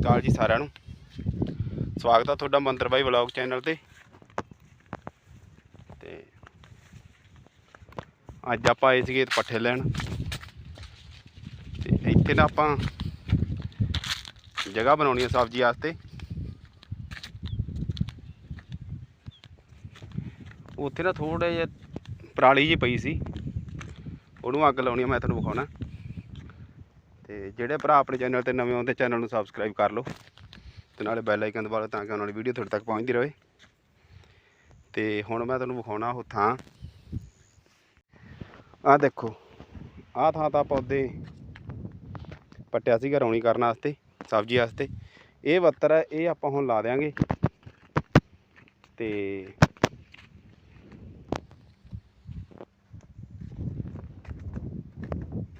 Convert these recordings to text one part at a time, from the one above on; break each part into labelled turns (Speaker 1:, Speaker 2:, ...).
Speaker 1: ਸ਼੍ਰੀ ਅਕਾਲ ਜੀ ਸਾਰਿਆਂ ਨੂੰ। ਸਵਾਗਤ ਆ ਤੁਹਾਡਾ ਮੰਤਰ ਬਾਈ ਵਲੌਗ ਚੈਨਲ ਤੇ। ਤੇ ਅੱਜ ਆਪਾਂ ਆਏ ਸੀਗੇ ਪੱਠੇ ਲੈਣ। ਤੇ ਇੱਥੇ ਨਾ ਆਪਾਂ ਜਗ੍ਹਾ ਬਣਾਉਣੀ ਆ ਸਬਜ਼ੀ ਵਾਸਤੇ। ਉੱਥੇ ਨਾ ਥੋੜਾ ਜਿਹਾ ਪਰਾਲੀ ਜੀ ਪਈ ਸੀ। ਉਹਨੂੰ ਅੱਗ ਲਾਉਣੀ ਆ, ਮੈਂ ਤੁਹਾਨੂੰ ਵਿਖਾਉਣਾ। ਤੇ ਜਿਹੜੇ ਭਰਾ ਆਪਣੇ ਚੈਨਲ ਤੇ ਨਵੇਂ ਆਉਂਦੇ ਚੈਨਲ ਨੂੰ ਸਬਸਕ੍ਰਾਈਬ ਕਰ ਲਓ ਤੇ ਨਾਲੇ ਬੈਲ ਆਈਕਨ ਦਬਾ ਲਓ ਤਾਂ ਕਿ ਉਹਨਾਂ ਦੀ ਵੀਡੀਓ ਤੁਹਾਡੇ ਤੱਕ ਪਹੁੰਚਦੀ ਰਹੇ। ਤੇ ਹੁਣ ਮੈਂ ਤੁਹਾਨੂੰ ਵਿਖਾਉਣਾ ਉਹ ਥਾਂ। ਆਹ ਦੇਖੋ, ਆਹ ਥਾਂ ਤਾਂ ਪੌਦੇ ਪੱਟਿਆ ਸੀਗਾ ਰੌਣੀ ਕਰਨ ਵਾਸਤੇ, ਸਬਜ਼ੀ ਵਾਸਤੇ। ਇਹ ਵੱਤਰ ਹੈ, ਇਹ ਆਪਾਂ ਹੁਣ ਲਾ ਦੇਾਂਗੇ ਤੇ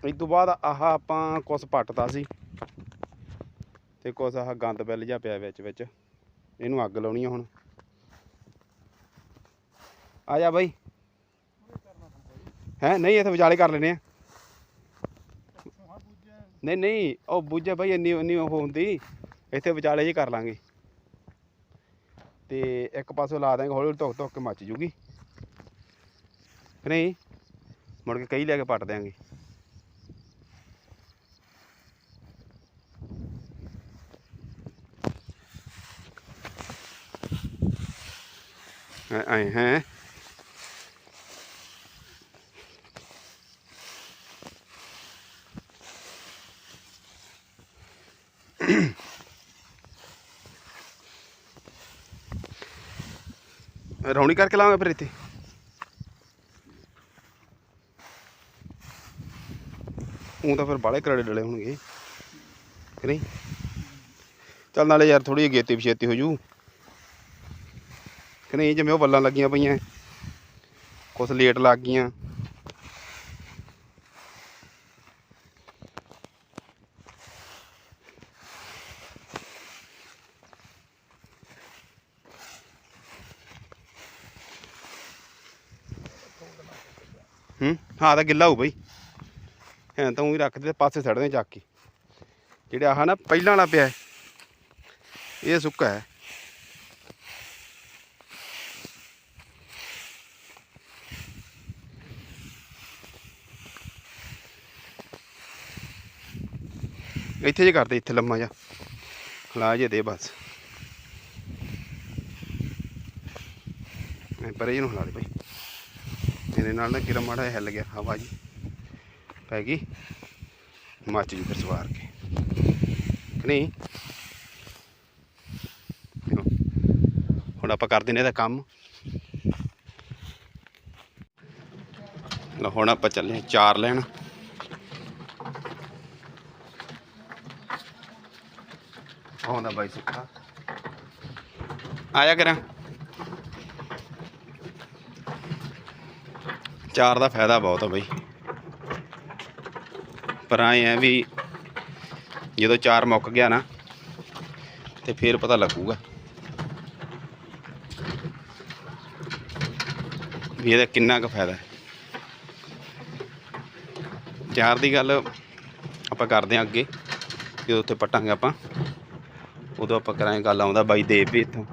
Speaker 1: ਇਸ ਤੋਂ ਬਾਅਦ ਆਹ ਆਪਾਂ ਕੁਛ ਪੱਟਦਾ ਸੀ ਤੇ ਕੁਛ ਆਹ ਗੰਦ ਬਿੱਲ ਜਿਹਾ ਪਿਆ ਵਿੱਚ ਵਿੱਚ। ਇਹਨੂੰ ਅੱਗ ਲਾਉਣੀ ਆ ਹੁਣ। ਆ ਜਾ ਬਾਈ। ਹੈ, ਨਹੀਂ ਇੱਥੇ ਵਿਚਾਲੇ ਕਰ ਲੈਨੇ ਆ। ਨਹੀਂ ਨਹੀਂ, ਉਹ ਬੁੱਝੇ ਬਾਈ ਇੰਨੀ ਇੰਨੀ ਉਹ ਹੁੰਦੀ, ਇੱਥੇ ਵਿਚਾਲੇ ਜੀ ਕਰ ਲਾਂਗੇ। ਤੇ ਇੱਕ ਪਾਸੇ ਲਾ ਦਾਂਗੇ ਹੌਲੀ ਹੌਲੀ ਧੁੱਕ ਧੁੱਕ ਕੇ ਮੱਚ ਜੂਗੀ। ਨਹੀਂ? ਮੁੜ ਕੇ ਕਈ ਲੈ ਕੇ ਪੱਟ ਦਿਆਂਗੇ। ਐ ਹੈ। ਰੌਣੀ ਕਰਕੇ ਲਾਵਾਂਗੇ ਫਿਰ ਇੱਥੇ। ਉਹ ਤਾਂ ਫਿਰ ਬਾਲੇ ਕਰੜੇ ਡਲੇ ਹੋਣਗੇ। ਕਿ ਨਹੀਂ? ਚੱਲ ਨਾਲੇ ਯਾਰ ਥੋੜੀ ਜਿਹੀ ਗੇਤੀ ਪਛੇਤੀ ਹੋ ਜੂ। ਕਿ ਨਹੀਂ, ਜਿਵੇਂ ਉਹ ਵੱਲਾਂ ਲੱਗੀਆਂ ਪਈਆਂ, ਕੁਛ ਲੇਟ ਲੱਗ ਗਈਆਂ। ਹੂੰ, ਹਾਂ, ਤਾਂ ਗਿੱਲਾ ਹੋ ਬਈ। ਹਾਂ, ਤਾਂ ਉਹੀ ਰੱਖ ਦੇ ਪਾਸੇ ਸੜਦੇ ਚੱਕ ਕੇ। ਜਿਹੜਾ ਆਹ ਨਾ, ਪਹਿਲਾਂ ਵਾਲਾ ਪਿਆ ਇਹ ਸੁੱਕਾ ਹੈ। ਇੱਥੇ ਜੇ ਕਰਦੇ, ਇੱਥੇ ਲੰਮਾ ਜਾ। ਲਾ ਜੇ ਦੇ ਬਸ। ਐ ਪਰੇ ਜਿਹਨੂੰ ਹਿਲਾ ਦੇ ਭਾਈ ਇਹਦੇ ਨਾਲ ਨਾ ਕਿਰਾ ਮਾੜਾ ਜਿਹਾ ਹਿੱਲ ਗਿਆ, ਹਵਾ ਜੀ। ਪੈ ਗਈ। ਮੱਚ ਜੀ ਫਿਰ ਸਵਾਰ ਕੇ। ਨਹੀਂ? ਹੁਣ ਆਪਾਂ ਕਰ ਨੇ ਇਹਦਾ ਕੰਮ। ਹੁਣ ਆਪਾਂ ਚੱਲੇ ਹਾਂ ਚਾਰ ਲੈਣ। ਆਉਂਦਾ ਬਾਈ ਸੁੱਖਾ। ਆਇਆ ਕਰਾਂ। ਚਾਰ ਦਾ ਫਾਇਦਾ ਬਹੁਤ ਆ ਬਈ। ਪਰ ਆਏ ਆ ਵੀ ਜਦੋਂ ਚਾਰ ਮੁੱਕ ਗਿਆ ਨਾ, ਤੇ ਫੇਰ ਪਤਾ ਲੱਗੂਗਾ ਵੀ ਇਹਦਾ ਕਿੰਨਾ ਕੁ ਫਾਇਦਾ ਹੈ। ਚਾਰ ਦੀ ਗੱਲ ਆਪਾਂ ਕਰਦੇ ਹਾਂ ਅੱਗੇ, ਜਦੋਂ ਉੱਥੇ ਪਟਾਂਗੇ ਆਪਾਂ। ਉਦੋਂ ਆਪਾਂ ਕਰਾਂਗੇ ਗੱਲ, ਆਉਂਦਾ ਬਾਈ ਦੇਵ ਵੀ ਇੱਥੋਂ।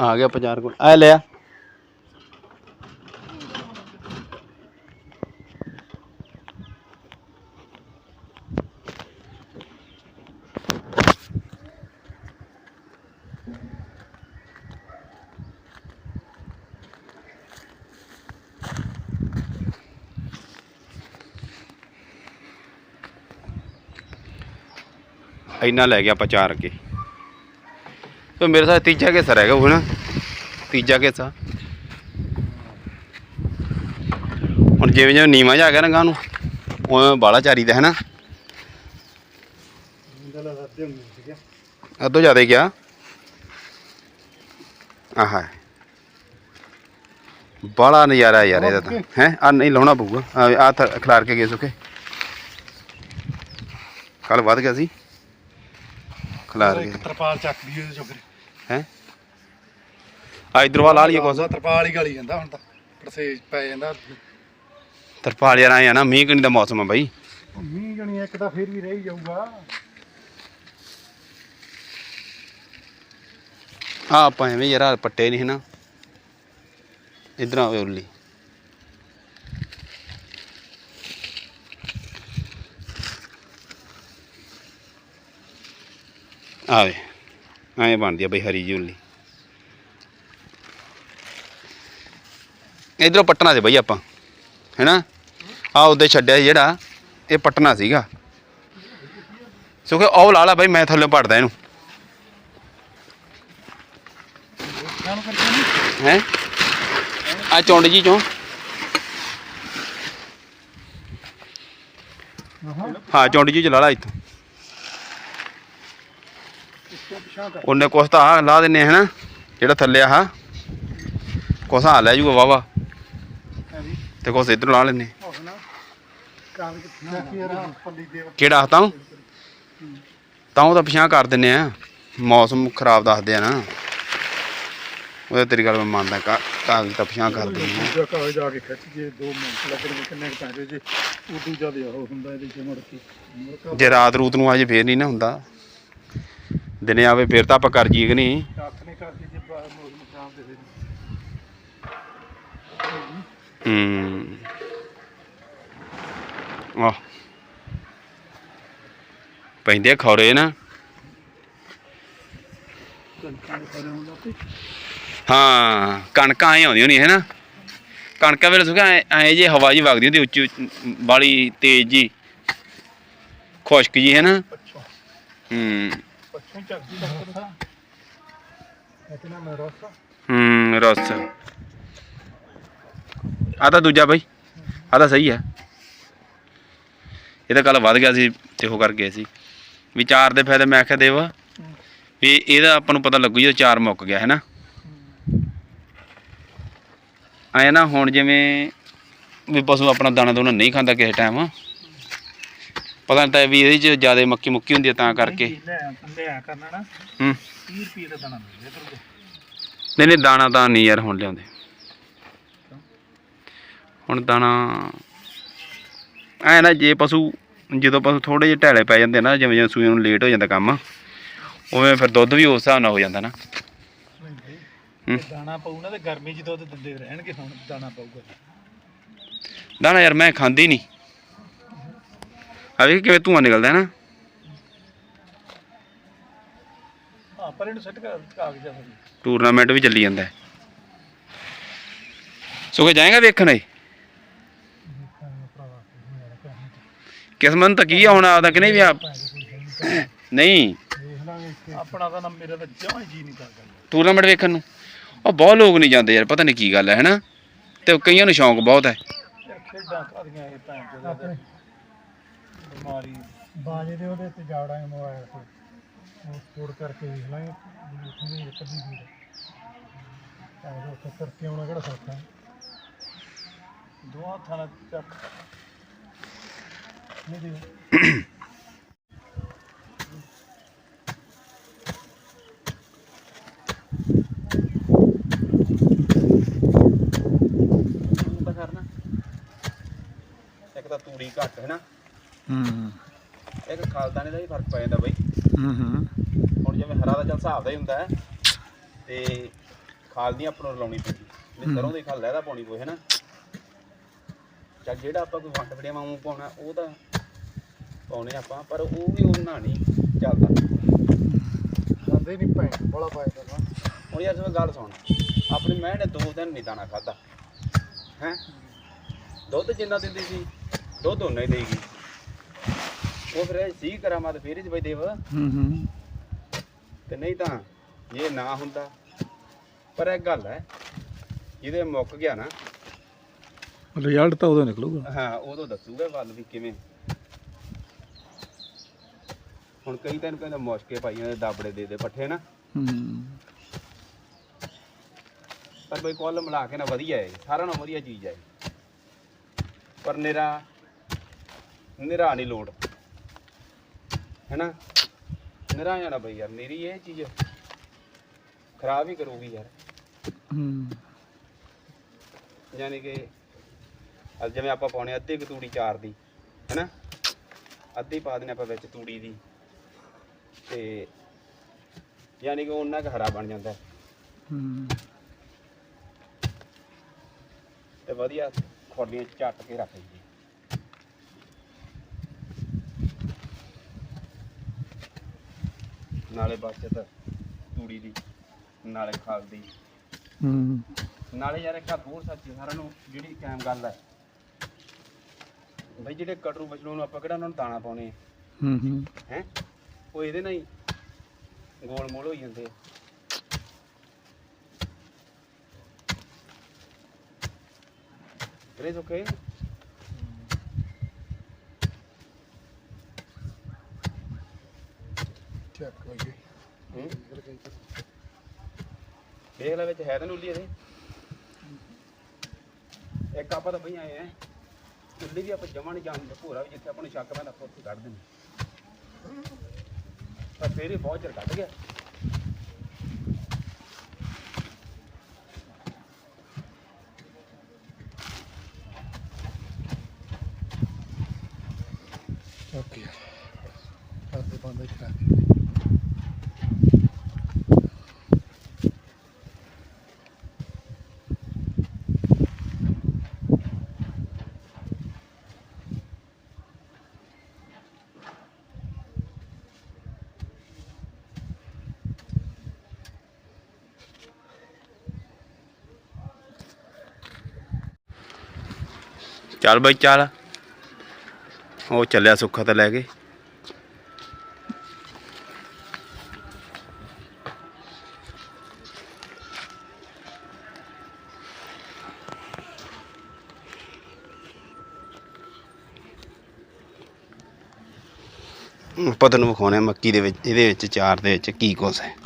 Speaker 1: ਆ ਗਿਆ 50 ਕੋਲ। ਆ ਲਿਆ। ਇੰਨਾ ਲੈ ਗਿਆ ਆਪਾਂ ਚਾਰ ਕੇ। ਤੇ ਮੇਰੇ ਸਾਥ ਤੀਜਾ ਕੇਸਾ ਰਹਿ ਗਿਆ ਉਹ ਨਾ। ਤੀਜਾ ਕੇਸਾ ਹੁਣ ਜਿਵੇਂ ਜਿਵੇਂ ਨੀਵਾ ਜਾ ਗਿਆ ਨਾ ਗਾਂ ਨੂੰ, ਉਵੇਂ ਬਾਲਾ ਚਾਰੀਦਾ ਹੈ ਨਾ। ਅੱਧੋ ਜ਼ਿਆਦਾ ਗਿਆ। ਆਹਾ। ਬੜਾ ਨਜ਼ਾਰਾ ਯਾਰ ਇਹਦਾ ਤਾਂ। ਹੈ? ਆ ਨਹੀਂ ਲਾਉਣਾ ਪਊਗਾ। ਆ ਆ ਖਿਲਾਰ ਕੇ ਗਏ ਸੁੱਕੇ ਕੱਲ ਵੱਧ ਗਿਆ ਸੀ। ਖਿਲਾਰ
Speaker 2: ਇੱਕ
Speaker 1: ਕੇ
Speaker 2: ਤਰਪਾਲ ਚੱਕ ਦੀ ਉਹਦੇ ਚੋਂ ਫਿਰ।
Speaker 1: ਹੈ? ਆ ਇਧਰ ਵਾ ਲਾ ਲਈਏ ਕੁਛ।
Speaker 2: ਤਰਪਾਲ ਵਾਲੀ ਗਾਲੀ ਜਾਂਦਾ ਹੁਣ ਤਾਂ। ਪਰਸੇਜ ਪੈ ਜਾਂਦਾ।
Speaker 1: ਤਰਪਾਲ ਯਾਰ ਆਏ ਆ ਨਾ ਮੀਂਹ ਕਣੀ ਦਾ ਮੌਸਮ ਆ ਬਾਈ।
Speaker 2: ਮੀਂਹ ਜਣੀ ਇੱਕ ਤਾਂ ਫੇਰ ਵੀ ਰਹਿ ਹੀ ਜਾਊਗਾ।
Speaker 1: ਆ ਆਪਾਂ ਐਵੇਂ ਯਾਰ ਪੱਟੇ ਨਹੀਂ ਨਾ ਇਧਰ ਆਵੇ ਉਰਲੀ ਆਵੇ ਐਂ ਬਣਦੀ ਆ ਬਈ ਹਰੀ ਜੀ ਉਰਲੀ ਇਧਰੋਂ ਪੱਟਣਾ ਸੀ ਬਈ ਆਪਾਂ ਹੈਨਾ? ਆ ਉਹਦੇ ਛੱਡਿਆ ਜਿਹੜਾ ਇਹ ਪੱਟਣਾ ਸੀਗਾ। ਸੋ ਕਿ ਉਹ ਲਾ ਲਾ ਬਈ ਮੈਂ ਥੱਲੇ ਪੜਦਾ ਇਹਨੂੰ। ਹੈ? ਆ ਚੁੰਡ ਜੀ ਚੋਂ।
Speaker 2: ਹਾਂ
Speaker 1: ਹਾਂ ਚੁੰਡ ਜੀ ਚ ਲਾ ਲਾ ਇੱਥੋਂ। ਉਹਨੇ ਕੁਛ ਤਾਂ ਲਾ ਦਿੰਨੇ ਹਨਾ ਜਿਹੜਾ ਥੱਲੇ ਆ ਕੁਛ ਆ ਲੈ ਜੂਗਾ ਵਾਵਾ ਤੇ ਕੁਛ ਇਧਰ ਲਾ ਲੈਨੇ ਕਿਹੜਾ ਤਾਂ ਤਾਂ ਉਹ ਤਾਂ ਪਿਛਾਂ ਕਰ ਦਿੰਨੇ ਆ। ਮੌਸਮ ਖਰਾਬ ਦੱਸਦੇ ਆ ਨਾ। ਉਹਦੇ ਤੇਰੀ ਗੱਲ ਮੈਂ ਮੰਨਦਾ ਕਾ ਕਾਗਜ਼ ਤਾਂ ਪਿਛਾਂ ਕਰ ਦਿੰਨੇ ਆ।
Speaker 2: ਕਾਗਜ਼ ਜਾ ਕੇ ਖਿੱਚ ਜੇ 2 ਮਿੰਟ ਲੱਗਣਗੇ ਕਿੰਨੇ ਕੁ ਪੈਸੇ ਜੇ। ਉਦੋਂ ਜ਼ਿਆਦਾ ਉਹ ਹੁੰਦਾ ਇਹਦੇ ਚ ਮੁੜ ਕੇ। ਮੁੜ ਕੇ
Speaker 1: ਜੇ ਰਾਤ ਰੂਤ ਨੂੰ ਆਜੇ ਫੇਰ ਨਹੀਂ ਨਾ ਹੁੰਦਾ। ਦਿਨੇ ਆਵੇ ਫੇਰ ਤਾਂ ਆਪਾਂ ਕਰ ਕਿ ਨਹੀਂ।
Speaker 2: ਜੇ ਬਾ- ਮੌਸਮ ਖਰਾਬ ਦੇ ਦੇ
Speaker 1: ਹੂੰ। ਆਹ। ਪੈਂਦੇ ਖੌਰੇ ਨਾ। ਹਾਂ ਕਣਕਾਂ ਐ ਆਉਂਦੀਆਂ ਨਹੀਂ ਹੈ ਨਾ। ਕਣਕਾਂ ਵੇਲੇ ਸੁਕਾ ਐ ਜੇ ਹਵਾ ਜੀ ਵਗਦੀ ਹੁੰਦੀ ਉੱਚੀ ਬਾਲੀ ਤੇਜ਼ ਜੀ। ਖੁਸ਼ਕ ਜੀ ਹੈ ਨਾ। ਹੂੰ। ਹੂੰ, ਰਸ। ਆ ਤਾਂ ਦੂਜਾ ਬਾਈ। ਆ ਤਾਂ ਸਹੀ ਹੈ ਇਹ ਤਾਂ ਕੱਲ ਵੱਧ ਗਿਆ ਸੀ ਤੇ ਉਹ ਕਰ ਗਏ ਸੀ। ਵੀ ਚਾਰ ਦੇ ਫਾਇਦੇ ਮੈਂ ਆਖਿਆ ਦੇਵ, ਵੀ ਇਹਦਾ ਆਪਾਂ ਨੂੰ ਪਤਾ ਲੱਗੂ ਜਦੋਂ ਚਾਰ ਮੁੱਕ ਗਿਆ ਹੈ ਨਾ ਐ ਨਾ ਹੁਣ ਜਿਵੇਂ ਵੀ ਪਸ਼ੂ ਆਪਣਾ ਦਾਣਾ ਦੋਣਾ ਨਹੀਂ ਖਾਂਦਾ ਕਿਸੇ ਟਾਈਮ ਪਤਾ ਨਹੀਂ ਤਾਂ ਵੀ ਇਹਦੇ ਚ ਜ਼ਿਆਦਾ ਮੱਕੀ ਮੁੱਕੀ ਹੁੰਦੀ ਹੈ ਤਾਂ ਕਰਕੇ।
Speaker 2: ਲੈ ਲੈ ਕਰਨਾ ਨਾ।
Speaker 1: ਹੂੰ।
Speaker 2: 30 ਰੁਪਏ ਦਾ ਦਾਣਾ
Speaker 1: ਨਹੀਂ ਨਹੀਂ ਦਾਣਾ ਤਾਂ ਨਹੀਂ ਯਾਰ ਹੁਣ ਲਿਆਉਂਦੇ। ਹੁਣ ਦਾਣਾ ਐ ਨਾ ਜੇ ਪਸ਼ੂ ਜਦੋਂ ਪਸ਼ੂ ਥੋੜੇ ਜਿਹੇ ਢੈਲੇ ਪੈ ਜਾਂਦੇ ਨਾ ਜਿਵੇਂ ਜਿਵੇਂ ਸੂਈ ਨੂੰ ਲੇਟ ਹੋ ਜਾਂਦਾ ਕੰਮ ਉਵੇਂ ਫਿਰ ਦੁੱਧ ਵੀ ਉਸ ਹਿਸਾਬ ਨਾਲ ਹੋ ਜਾਂਦਾ ਨਾ। ਹੂੰ।
Speaker 2: ਦਾਣਾ ਪਾਉ ਨਾ ਤੇ ਗਰਮੀ ਚ ਦੁੱਧ ਦਿੰਦੇ ਰਹਿਣਗੇ ਹੁਣ ਦਾਣਾ ਪਾਊਗਾ।
Speaker 1: ਦਾਣਾ ਯਾਰ ਮੈਂ ਖਾਂਦੀ ਨਹੀਂ ਆ ਵੇਖ ਕਿਵੇਂ ਧੂਆਂ ਨਿਕਲਦਾ ਹੈ ਨਾ।
Speaker 2: ਹਾਂ ਪਰ ਇਹਨੂੰ ਸੱਟ ਕਰ ਕਾਗਜ਼ਾਂ ਫਿਰ
Speaker 1: ਟੂਰਨਾਮੈਂਟ ਵੀ ਚੱਲੀ ਜਾਂਦਾ ਹੈ। ਸੋ ਕਿ ਜਾਏਗਾ ਵੇਖਣ ਏ ਕਿਸਮਤ ਤਾਂ ਕੀ ਆ ਹੁਣ ਆਪਦਾ ਕਿ ਨਹੀਂ ਵੀ ਆ ਨਹੀਂ।
Speaker 2: ਆਪਣਾ ਤਾਂ ਨਾ ਮੇਰਾ ਤਾਂ ਜਮਾਂ ਜੀ ਨਹੀਂ ਕਰਦਾ।
Speaker 1: ਟੂਰਨਾਮੈਂਟ ਵੇਖਣ ਨੂੰ। ਉਹ ਬਹੁਤ ਲੋਕ ਨਹੀਂ ਜਾਂਦੇ ਯਾਰ ਪਤਾ ਨਹੀਂ ਕੀ ਗੱਲ ਹੈ ਹੈਨਾ ਤੇ ਕਈਆਂ ਨੂੰ ਸ਼ੌਂਕ ਬਹੁਤ ਹੈ।
Speaker 2: ਯਾਰ ਖੇਡਾਂ ਕਾਦੀਆਂ ਇਹ ਭੈਣ ਚੋਦ। ਬਿਮਾਰੀ ਬਾਜੇ ਦੇ ਉਹਦੇ ਤੇ ਜਾਵੜਾਂਗੇ ਮੋਬਾਈਲ ਤੇ ਉਹ ਸਟੋਰ ਕਰਕੇ ਵੇਖ ਲਾਂਗੇ ਵੀ ਉੱਥੇ ਵੀ ਇੱਕ ਅੱਧੀ ਵੀਡ ਤਾਂ ਉਹ ਕਰਕੇ ਆਉਣਾ ਕਿਹੜਾ ਸੌਖਾ ਹੈ। ਦੋ ਹੱਥਾਂ ਨਾਲ ਚੱਕ। ਨਹੀਂ ਦੇ
Speaker 1: ਤਾਂ ਕਰਨਾ। ਇੱਕ ਤਾਂ ਤੂੜੀ ਘੱਟ ਹੈ ਨਾ।
Speaker 2: ਹੂੰ।
Speaker 1: ਇੱਕ ਖਾਲਦਾਨੇ ਦਾ ਵੀ ਫ਼ਰਕ ਪੈ ਜਾਂਦਾ ਬਈ।
Speaker 2: ਹੂੰ ਹੂੰ।
Speaker 1: ਹੁਣ ਜਿਵੇਂ ਹਰਾ ਦਾ ਚੱਲ ਹਿਸਾਬ ਦਾ ਹੀ ਹੁੰਦਾ ਹੈ ਤੇ ਖਾਲ ਦੀ ਆਪਾਂ ਨੂੰ ਲਾਉਣੀ ਪੈਂਦੀ। ਨਹੀਂ ਸਰੋਂ ਦੀ ਖਾਲ ਲੈਦਾ ਪਾਉਣੀ ਕੋਈ ਹੈ ਨਾ ਚੱਲ ਜਿਹੜਾ ਆਪਾਂ ਕੋਈ ਵੰਡ ਵੜਿਆ ਵਾਂਗੂ ਪਾਉਣਾ ਉਹ ਤਾਂ ਪਾਉਣੇ ਆਪਾਂ ਪਰ ਉਹ ਵੀ ਉਹਨਾਂ ਨਹੀਂ ਚੱਲਦਾ।
Speaker 2: ਜਾਂਦੇ ਨਹੀਂ ਭੈਣ ਬੜਾ ਪਾਇਆ ਤਾਂ
Speaker 1: ਹੁਣ ਯਾਰ ਜਿਵੇਂ ਗੱਲ ਸੁਣ ਆਪਣੀ ਮੈਂ ਨੇ ਦੋ ਦਿਨ ਨਹੀਂ ਦਾਣਾ ਖਾਦਾ ਹੈ? ਦੁੱਧ ਜਿੰਨਾ ਦਿੰਦੀ ਸੀ ਦੁੱਧ ਉਹਨਾਂ ਹੀ ਦੇਗੀ ਉਹ ਫਿਰ ਇਹ ਸੀ ਕਰਾਂ ਮੈਂ ਤਾਂ ਫੇਰ ਬਈ ਦੇਵ।
Speaker 2: ਹੂੰ ਹੂੰ।
Speaker 1: ਤੇ ਨਹੀਂ ਤਾਂ ਜੇ ਨਾ ਹੁੰਦਾ ਪਰ ਇਹ ਗੱਲ ਹੈ ਜਿਹਦੇ ਮੁੱਕ ਗਿਆ ਨਾ
Speaker 2: ਰਿਜ਼ਲਟ ਤਾਂ ਉਦੋਂ ਨਿਕਲੂਗਾ।
Speaker 1: ਹਾਂ ਉਦੋਂ ਦੱਸੂਗਾ ਵੱਲ ਵੀ ਕਿਵੇਂ। ਹੁਣ ਕਈ ਤੈਨੂੰ ਕਹਿੰਦੇ ਮੁਸ਼ਕੇ ਪਾਈਆਂ ਦੇ ਦਾਬੜੇ ਦੇ ਦੇ ਪੱਠੇ ਨਾ।
Speaker 2: ਹੂੰ
Speaker 1: ਪਰ ਬਈ ਕੁੱਲ ਮਿਲਾ ਕੇ ਨਾ ਵਧੀਆ ਹੈ ਸਾਰਾ ਨਾਲ ਵਧੀਆ ਚੀਜ਼ ਹੈ ਪਰ ਨਿਰਾ ਨਿਰਾ ਨਹੀਂ ਲੋੜ। ਹੈਨਾ? ਨਿਰਾ ਜਾਣਾ ਬਈ ਯਾਰ ਮੇਰੀ ਇਹ ਚੀਜ਼ ਖਰਾਬ ਹੀ ਕਰੂਗੀ ਯਾਰ।
Speaker 2: ਹੂੰ।
Speaker 1: ਯਾਨੀ ਕਿ ਅੱਜ ਜਿਵੇਂ ਆਪਾਂ ਪਾਉਣੇ ਅੱਧੀ ਕੁ ਤੂੜੀ ਚਾਰ ਦੀ ਹੈਨਾ? ਅੱਧੀ ਪਾ ਦੇਣੇ ਆਪਾਂ ਵਿੱਚ ਤੂੜੀ ਦੀ। ਤੇ ਯਾਨੀ ਕਿ ਉਹਨਾਂ ਕੁ ਹਰਾ ਬਣ ਜਾਂਦਾ। ਹੈ।
Speaker 2: ਹੂੰ
Speaker 1: ਤੇ ਵਧੀਆ ਖੋਲੀਆਂ ਝੱਟ ਕੇ ਰੱਖ ਲਈਏ। ਨਾਲੇ ਬਚਤ ਤੂੜੀ ਦੀ ਨਾਲੇ ਖਾਦ ਦੀ।
Speaker 2: ਹੂੰ।
Speaker 1: ਨਾਲੇ ਯਾਰ ਇੱਕ ਹੋਰ ਸੱਚੀ ਸਾਰਿਆਂ ਨੂੰ ਜਿਹੜੀ ਕਾਇਮ ਗੱਲ ਹੈ ਬਈ ਜਿਹੜੇ ਕਟਰੂ ਬਚੜੂ ਨੂੰ ਆਪਾਂ ਕਿਹੜਾ ਉਹਨਾਂ ਨੂੰ ਦਾਣਾ ਪਾਉਣੇ
Speaker 2: ਹੂੰ ਹੂੰ।
Speaker 1: ਹੈ? ਉਹ ਇਹਦੇ ਨਾਲ ਹੀ ਗੋਲ ਮੋਲ ਹੋਈ ਜਾਂਦੇ ਆ। is
Speaker 2: ਚੱਕ ਹੋਈ
Speaker 1: ਹੂੰ? ਦੇਖ ਲੈ ਵਿੱਚ ਹੈ ਤਾਂ ਨੂਲੀ ਇਹਦੇ। ਇੱਕ ਆਪਾਂ ਤਾਂ ਬਈ ਆਏ ਆ। ਚੁੱਲੀ ਵੀ ਆਪਾਂ ਜਮਾ ਨਹੀਂ ਜਾਣਦੇ ਭੂਰਾ ਵੀ ਜਿੱਥੇ ਆਪਾਂ ਨੂੰ ਸ਼ੱਕ ਪੈਂਦਾ ਆਪਾਂ ਉੱਥੇ ਕੱਢ ਦਿੰਦੇ। ਪਰ ਫੇਰ ਇਹ ਬਹੁਤ ਚਿਰ ਕੱਢ ਗਿਆ।
Speaker 2: ਓਕੇ। ਕਰਦੇ ਬੰਦੇ ਕਰਾ
Speaker 1: ਚੱਲ ਬਾਈ, ਚੱਲ। ਉਹ ਚੱਲਿਆ ਸੁੱਖਾ ਤਾਂ ਲੈ ਕੇ। ਆਪਾਂ ਤੁਹਾਨੂੰ ਵਿਖਾਉਣੇ ਆ ਮੱਕੀ ਦੇ ਵਿੱਚ, ਇਹਦੇ ਵਿੱਚ ਚਾਰ ਦੇ ਵਿੱਚ ਕੀ ਕੁਛ ਹੈ।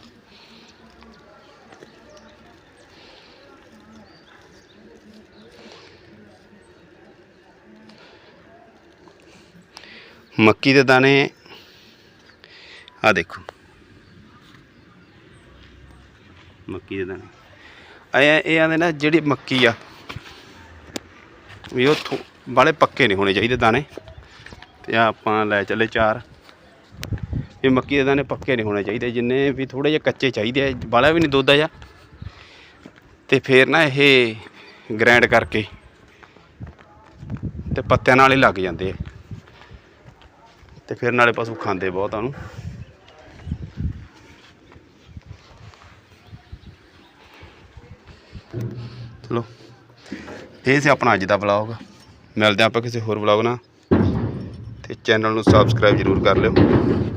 Speaker 1: ਮੱਕੀ ਦੇ ਦਾਣੇ। ਆ ਦੇਖੋ। ਮੱਕੀ ਦੇ ਦਾਣੇ। ਇਹ ਇਹ ਆਂਦੇ ਨਾ ਜਿਹੜੀ ਮੱਕੀ ਆ, ਵੀ ਉਹ ਥੋ- ਬਾਹਲੇ ਪੱਕੇ ਨਹੀਂ ਹੋਣੇ ਚਾਹੀਦੇ ਦਾਣੇ। ਤੇ ਆਹ ਆਪਾਂ ਲੈ ਚੱਲੇ ਚਾਰ। ਇਹ ਮੱਕੀ ਦੇ ਦਾਣੇ ਪੱਕੇ ਨਹੀਂ ਹੋਣੇ ਚਾਹੀਦੇ, ਜਿੰਨੇ ਵੀ ਥੋੜੇ ਜਿਹੇ ਕੱਚੇ ਚਾਹੀਦੇ ਆ ਬਾਹਲਾ ਵੀ ਨਹੀਂ ਦੁੱਧ ਆ ਜਾ। ਤੇ ਫੇਰ ਨਾ ਇਹ ਗ੍ਰਾਈਂਡ ਕਰਕੇ ਤੇ ਪੱਤਿਆਂ ਨਾਲ ਹੀ ਲੱਗ ਜਾਂਦੇ ਆ। ਤੇ ਫਿਰ ਨਾਲੇ ਪਸ਼ੂ ਖਾਂਦੇ ਬਹੁਤ ਆ ਉਹਨੂੰ। ਚਲੋ, ਇਹ ਸੀ ਆਪਣਾ ਅੱਜ ਦਾ ਵਲੌਗ ਮਿਲਦੇ ਹਾਂ ਆਪਾਂ ਕਿਸੇ ਹੋਰ ਵਲੌਗ ਨਾਲ। ਤੇ ਚੈਨਲ ਨੂੰ ਸਬਸਕ੍ਰਾਈਬ ਜ਼ਰੂਰ ਕਰ ਲਿਓ।